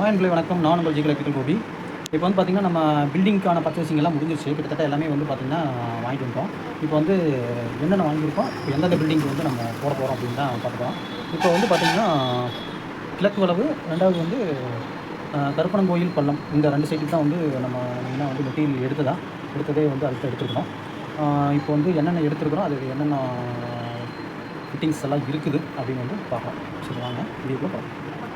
Hi வணக்கம். நான் உங்கள் ஜிகல எலக்ட்ரிக்கல் கோபி. இப்போ வந்து பார்த்திங்கன்னா நம்ம பில்டிங்க்கான பர்ச்சேசிங் எல்லாம் முடிஞ்சிருச்சு. கிட்டத்தட்ட எல்லாமே வந்து பார்த்திங்கன்னா வாங்கிட்டு வந்துட்டோம். இப்போ வந்து என்னென்ன வாங்கியிருக்கோம்? இப்போ எந்தெந்த பில்டிங்க்கு வந்து நம்ம போட போகிறோம் அப்படின்னு தான் பார்த்துக்கலாம். இப்போ வந்து பார்த்திங்கன்னா கிழக்கு வளவு ரெண்டாவது வந்து கருப்பனங்கோயில் பள்ளம். இந்த ரெண்டு சைட்டுக்கு தான் வந்து நம்ம மெயினாக வந்து மெட்டீரியல் எடுத்ததா எடுத்ததே வந்து அடுத்து எடுத்துருக்கோம் இப்போ வந்து என்னென்ன எடுத்துருக்குறோம்? அது என்னென்ன ஃபிட்டிங்ஸ் எல்லாம் இருக்குது அப்படின்னு வந்து பார்க்கலாம். சரி வாங்க. வீடியோக்குள்ள பார்க்கலாம்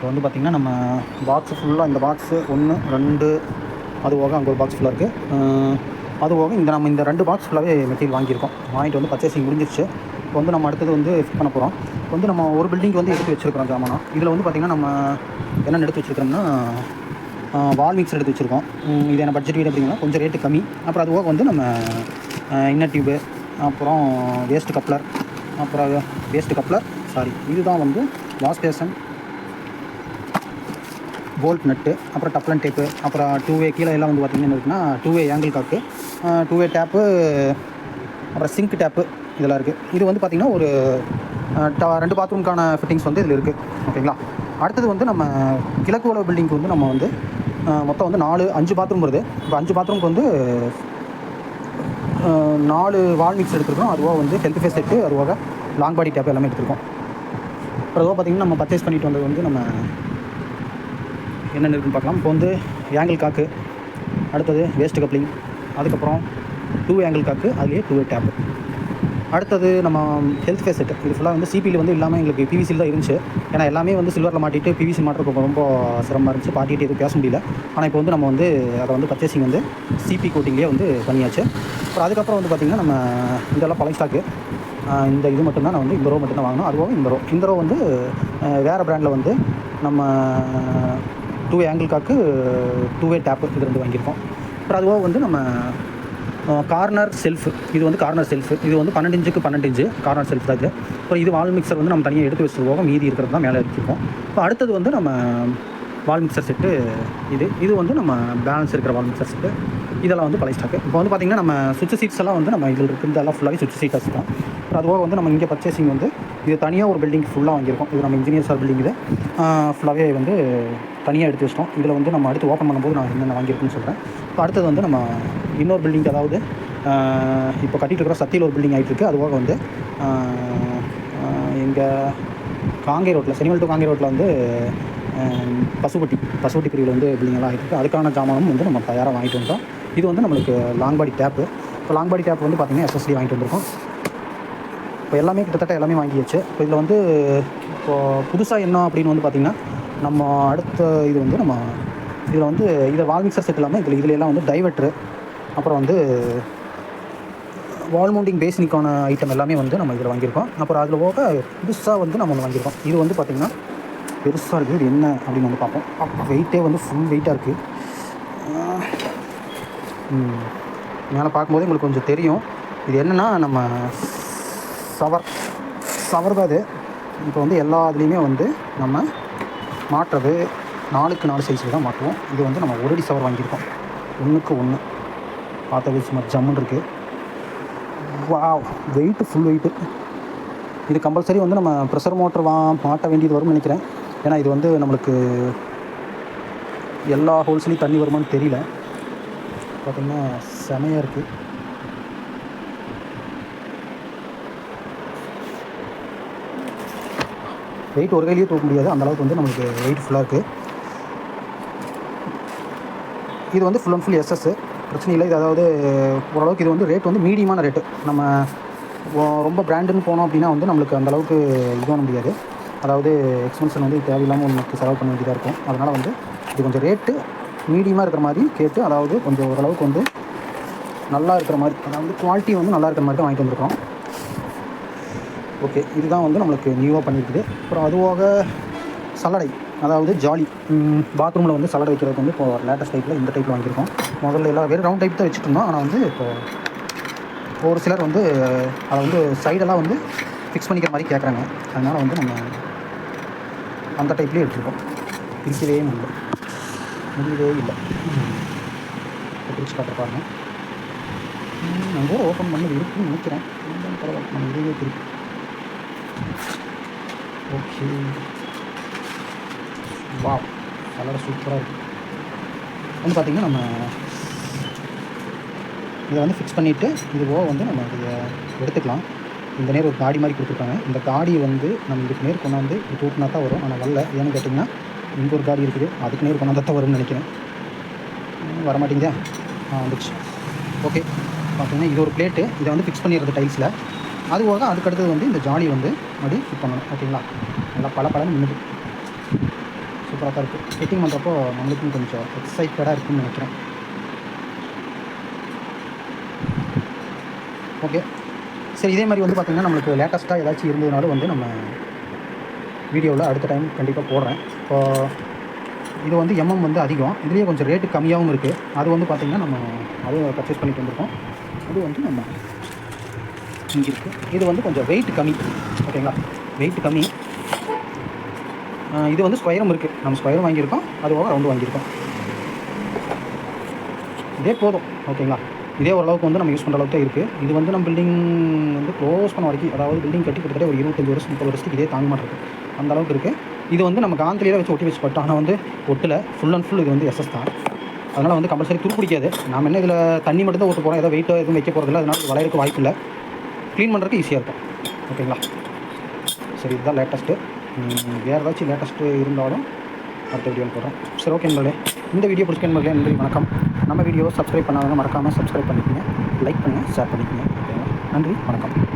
இப்போ வந்து பார்த்திங்கன்னா நம்ம பாக்ஸு ஃபுல்லாக இந்த பாக்ஸு ஒன்று ரெண்டு அது போக அங்கே ஒரு பாக்ஸ் ஃபுல்லாக இருக்குது அது போக இந்த நம்ம இந்த ரெண்டு பாக்ஸ் ஃபுல்லாகவே மெட்டீரியல் வாங்கியிருக்கோம். வாங்கிட்டு வந்து பர்ச்சேசிங் முடிஞ்சிருச்சு. இப்போ வந்து நம்ம அடுத்தது வந்து ஃபிட் பண்ண போகிறோம் இப்போ வந்து நம்ம ஒரு பில்டிங் வந்து எடுத்து வச்சுருக்கிறோம் ஜாமானம் இதில் வந்து பார்த்திங்கன்னா நம்ம என்னென்ன எடுத்து வச்சுருக்கோம்னா வால் மிக்சர் எடுத்து வச்சுருக்கோம். இது என்ன பட்ஜெட் வீடு அப்படிங்கன்னா கொஞ்சம் ரேட்டு கம்மி. அப்புறம் அது போக வந்து நம்ம இன்னர் டியூபு அப்புறம் வேஸ்ட் கப்ளர் அப்புறம் வேஸ்ட் கப்ளர் சாரி இதுதான் வந்து வாஷ் பேசன் போல்ட் நட்டு அப்புறம் டப்ளன் டேப்பு அப்புறம் டூ வே கீழே எல்லாம் வந்து பார்த்திங்கன்னா இருக்குன்னா two way angle cock two way tape அப்புறம் சிங்க் டேப்பு இதெல்லாம் இருக்குது இது வந்து பார்த்திங்கன்னா ஒரு ட- ரெண்டு பாத்ரூம்க்கான ஃபிட்டிங்ஸ் வந்து இதில் இருக்குது ஓகேங்களா அடுத்தது வந்து நம்ம கிழக்கு உலக பில்டிங்க்கு வந்து நம்ம வந்து மொத்தம் வந்து நாலு அஞ்சு பாத்ரூம் வருது. இப்போ அஞ்சு பாத்ரூம்க்கு வந்து நாலு வால் மிக்ஸ் எடுத்துருக்கோம். அதுவாக வந்து ஹெல்த் ஃபேஸ் செட்டு அதுவாக லாங் பாடி டேப் எல்லாமே எடுத்துருக்கோம். அப்புறம் அதுவாக பார்த்திங்கன்னா நம்ம பர்ச்சேஸ் பண்ணிட்டு வந்தது வந்து நம்ம என்னென்ன இருக்குன்னு பார்க்கலாம். இப்போ வந்து ஏங்கிள் காக்கு அடுத்தது வேஸ்ட் கப்ளிங் அதுக்கப்புறம் டூ ஏங்கிள் காக்கு அதுலேயே டூ டேப்பு அடுத்தது நம்ம ஹெல்த் ஃபேஸ் செட் இது ஃபுல்லாக வந்து சிபியில் வந்து இல்லாமல் எங்களுக்கு பிவிசியில் தான் இருந்துச்சு. ஏன்னா எல்லாமே வந்து சில்வரில் மாட்டிட்டு பிவிசி மாட்டுறதுக்கு ரொம்ப சிரமமாக இருந்துச்சு. பாட்டிகிட்டு எதுவும் பேச முடியல. ஆனால் இப்போ வந்து நம்ம வந்து அதை வந்து பர்ச்சேசிங் வந்து சிபி கோட்டிங்லேயே வந்து பண்ணியாச்சு. அப்புறம் அதுக்கப்புறம் வந்து பார்த்திங்கன்னா நம்ம இதெல்லாம் பழைய ஸ்டாக்கு இந்த இது மட்டும்தான் நான் வந்து இந்த ரோ மட்டும்தான் வாங்கினோம் அதுவும் இந்த ரோ இந்த ரோ வந்து வேறு பிராண்டில் வந்து நம்ம two way angle cock two way tap இது ரெண்டு வாங்கியிருக்கோம். அப்புறம் அதுவாக வந்து நம்ம கார்னர் செல்ஃப் இது வந்து கார்னர் செல்ஃப் இது வந்து பன்னெண்டு இன்ச்சுக்கு பன்னெண்டு இன்ச்சு கார்னர் செல்ஃப் தான் இது. அப்புறம் இது வால் மிக்சர் வந்து நம்ம தனியாக எடுத்து வச்சு போக மீதி இருக்கிறது தான் மேலே வச்சுருக்கோம். இப்போ அடுத்தது வந்து நம்ம வால் மிக்சர் செட்டு இது. இது வந்து நம்ம பேலன்ஸ் இருக்கிற வால் மிக்சர் செட்டு இதெல்லாம் வந்து பழைய ஸ்டாக்கு இப்போ வந்து பார்த்திங்கன்னா நம்ம சுவிட்ச் சீட்ஸ் எல்லாம் வந்து நம்ம இதில் இருக்கிறதெல்லாம் ஃபுல்லாகவே சுவிட்ச் சீட்டர்ஸ் தான். அப்புறம் அதுவாக வந்து நம்ம இங்கே பர்ச்சேசிங் வந்து இது தனியாக ஒரு பில்டிங் ஃபுல்லாக வாங்கியிருக்கோம். இது நம்ம இன்ஜினியர் சார் பில்டிங் இது. ஃபுல்லாகவே வந்து தனியாக எடுத்து வச்சிட்டோம். இதில் வந்து நம்ம அடுத்து ஓப்பன் பண்ணும்போது நான் என்னென்ன வாங்கியிருக்குன்னு சொல்கிறேன் இப்போ அடுத்தது வந்து நம்ம இன்னொரு பில்டிங் அதாவது இப்போ கட்டிகிட்டு இருக்கிற சத்தியில் ஒரு பில்டிங் ஆகிட்டு இருக்குது அதுவாக வந்து எங்கள் காங்கை ரோட்டில் செனிமல் டு காங்கை ரோட்டில் வந்து பசுபட்டி பசுபட்டி பிரிவில் வந்து பில்டிங் எல்லாம் ஆகிட்டு இருக்குது அதுக்கான ஜாமானும் வந்து நம்ம தயாராக வாங்கிட்டு வந்தோம் இது வந்து நம்மளுக்கு லாங் பாடி டேப்பு இப்போ லாங் பாடி டேப் வந்து பார்த்திங்கன்னா எஸ்எஸ்டி வாங்கிட்டு வந்திருக்கோம். இப்போ எல்லாமே கிட்டத்தட்ட எல்லாமே வாங்கியாச்சு. இப்போ இதில் வந்து இப்போது புதுசாக என்ன அப்படின்னு வந்து பார்த்திங்கன்னா நம்ம அடுத்த இது வந்து நம்ம இதில் வந்து இதில் வால்மிங் சர்ஸ் செட் இல்லாமல் இதில் இதில் எல்லாம் வந்து டைவெட்ரு அப்புறம் வந்து வால் மவுண்டிங் பேசினிக்கான ஐட்டம் எல்லாமே வந்து நம்ம இதில் வாங்கியிருக்கோம். அப்புறம் அதில் போக புதுசாக வந்து நம்ம ஒன்று வாங்கியிருக்கோம். இது வந்து பார்த்திங்கன்னா பெருசாக இருக்குது. இது என்ன அப்படின்னு வந்து பார்ப்போம். அப்போ வெயிட்டே வந்து ஃபுல் வெயிட்டாக இருக்குது மேலே பார்க்கும்போது உங்களுக்கு கொஞ்சம் தெரியும். இது என்னென்னா நம்ம சவர் சவர் தான் இது இப்போ வந்து எல்லா இதுலேயுமே வந்து நம்ம மாட்டுறது நாலுக்கு நாலு சைஸில் தான் மாட்டுவோம். இது வந்து நம்ம ஒரடி சவர் வாங்கியிருக்கோம். ஒன்றுக்கு ஒன்று பார்த்தது சும்மா ஜம்முன்னு இருக்குது வா வெயிட்டு ஃபுல் வெயிட்டு இது கம்பல்சரி வந்து நம்ம ப்ரெஷர் மோட்டர் வா மாட்ட வேண்டியது வரும்னு நினைக்கிறேன். ஏன்னா இது வந்து நம்மளுக்கு எல்லா ஹோல்ஸ்லேயும் தண்ணி வருமான்னு தெரியல. பார்த்திங்கன்னா செமையாக இருக்குது வெயிட் ஒரு கையிலேயே தூக்க முடியாது. அந்த அளவுக்கு வந்து நம்மளுக்கு வெயிட் ஃபுல்லாக இருக்குது இது வந்து ஃபுல் அண்ட் ஃபுல் எஸ்எஸ் பிரச்சனை இல்லை. இது அதாவது ஓரளவுக்கு இது வந்து ரேட் வந்து மீடியமான ரேட்டு நம்ம ரொம்ப பிராண்டுன்னு போனோம் அப்படின்னா வந்து நம்மளுக்கு அந்தளவுக்கு இது பண்ண முடியாது. அதாவது எக்ஸ்பென்ஷன் வந்து தேவையில்லாமல் நமக்கு செலவு பண்ண வேண்டியதாக இருக்கும். அதனால் வந்து இது கொஞ்சம் ரேட்டு மீடியமாக இருக்கிற மாதிரி கேட்டு அதாவது கொஞ்சம் ஓரளவுக்கு வந்து நல்லா இருக்கிற மாதிரி அதாவது குவாலிட்டி வந்து நல்லா இருக்கிற மாதிரி தான் வாங்கிட்டு வந்திருக்கோம். ஓகே இதுதான் வந்து நம்மளுக்கு நியூவாக பண்ணியிருக்குது. அப்புறம் அதுவாக சல்லடை அதாவது ஜாலி பாத்ரூமில் வந்து சலடை வைக்கிறதுக்கு வந்து இப்போ லேட்டஸ்ட் டைப்பில் இந்த டைப்பில் வாங்கியிருக்கோம். முதல்ல எல்லா பேரும் ரவுண்ட் டைப் தான் வச்சுட்டு இருந்தோம். ஆனால் வந்து இப்போ ஒரு சிலர் வந்து அதை வந்து சைடெல்லாம் வந்து ஃபிக்ஸ் பண்ணிக்கிற மாதிரி கேட்குறாங்க அதனால் வந்து நம்ம அந்த டைப்லேயே எடுத்துருக்கோம். பிரிக்கவே முடியல முடியவே இல்லை. பிரிச்சு காட்டுற பாருங்கள் ஓப்பன் பண்ணி இருக்குன்னு நினைக்கிறேன். பரவாயில்ல நம்ம இதுவே திருப்பி ஓகே வா கலர் சூப்பராக இருக்குது வந்து பார்த்திங்கன்னா நம்ம இதை வந்து ஃபிக்ஸ் பண்ணிவிட்டு இது வந்து நம்ம இதை எடுத்துக்கலாம். இந்த நேர் ஒரு காடி மாதிரி கொடுத்துருக்காங்க. இந்த காடியை வந்து நம்ம இதுக்கு நேர் கொண்டாந்து இது தூக்குனா தான் வரும். ஆனால் வரல. ஏன்னு கேட்டிங்கன்னா இங்கே ஒரு காடி இருக்குது. அதுக்கு நேர் கொண்டாந்து தான் வரும்னு நினைக்கிறேன். வர மாட்டேங்குதா ஆ வந்துச்சு ஓகே பார்த்தீங்கன்னா இது ஒரு பிளேட்டு இதை வந்து ஃபிக்ஸ் பண்ணிடுறது டைல்ஸில் அது போக அதுக்கடுத்தது வந்து இந்த ஜாலி வந்து மறுபடியும் ஃபிட் பண்ணணும் ஓகேங்களா? நல்லா பல பலன்னு நின்றுது சூப்பராக தான் இருக்குது ஃபிட்டிங் பண்ணுறப்போ நம்மளுக்கும் கொஞ்சம் எக்ஸைட்டடாக இருக்குன்னு நினைக்கிறேன். ஓகே சரி இதே மாதிரி வந்து பார்த்திங்கன்னா நம்மளுக்கு லேட்டஸ்ட்டாக ஏதாச்சும் இருந்ததுனாலும் வந்து நம்ம வீடியோவில் அடுத்த டைம் கண்டிப்பாக போடுறேன். இப்போ இது வந்து எம்எம் வந்து அதிகம். இதுலேயே கொஞ்சம் ரேட்டு கம்மியாகவும் இருக்குது அது வந்து பார்த்திங்கன்னா நம்ம அதுவும் பர்ச்சேஸ் பண்ணிட்டு வந்திருக்கோம். அது வந்து நம்ம இருக்குது இது வந்து கொஞ்சம் வெயிட் கம்மி. ஓகேங்களா வெயிட் கம்மி. இது வந்து ஸ்கொயரும் இருக்குது நம்ம ஸ்கொயரும் வாங்கியிருக்கோம். அது போக ரவுண்டு வாங்கியிருக்கோம். இதே போதும். ஓகேங்களா இதே ஓரளவுக்கு வந்து நம்ம யூஸ் பண்ணுற அளவுக்கு தான் இருக்குது இது வந்து நம்ம பில்டிங் வந்து க்ளோஸ் பண்ண வரைக்கும் அதாவது பில்டிங் கட்டி கிட்டத்தட்ட ஒரு இருபத்தஞ்சி வருஷம் முப்பது வருஷத்துக்கு இதே தாங்க மாட்டிருக்கு அந்த அளவுக்கு இருக்குது இது வந்து நம்ம காந்திலேயே வச்சு ஒட்டி வச்சு பட்டோம். ஆனால் வந்து ஒட்டில். ஃபுல் அண்ட் ஃபுல் இது வந்து எஸ்எஸ் தான். அதனால் வந்து கம்பல்சரி துருப்பிடிக்காது. நம்ம என்ன இதில் தண்ணி மட்டும் தான் ஊற்ற போகிறோம் ஏதோ வெயிட்டோ எதுவும் வைக்க போகிறதில்ல அதனால் வளையிறதுக்கு வாய்ப்பு இல்லை க்ளீன் பண்ணுறதுக்கு ஈஸியாக இருக்கும். ஓகேங்களா சரி இதுதான் லேட்டஸ்ட்டு வேறு ஏதாச்சும் லேட்டஸ்ட்டு இருந்தாலும் அடுத்த வீடியோ போடுறேன். சரி ஓகே நண்பர்களே. இந்த வீடியோ பிடிச்சிக்க நண்பர்களே. நன்றி வணக்கம். நம்ம வீடியோவை சப்ஸ்கிரைப் பண்ணாதவங்க மறக்காமல் சப்ஸ்கிரைப் பண்ணிக்கோங்க. லைக் பண்ணுங்கள் ஷேர் பண்ணிக்கோங்க. ஓகேங்களா நன்றி வணக்கம்.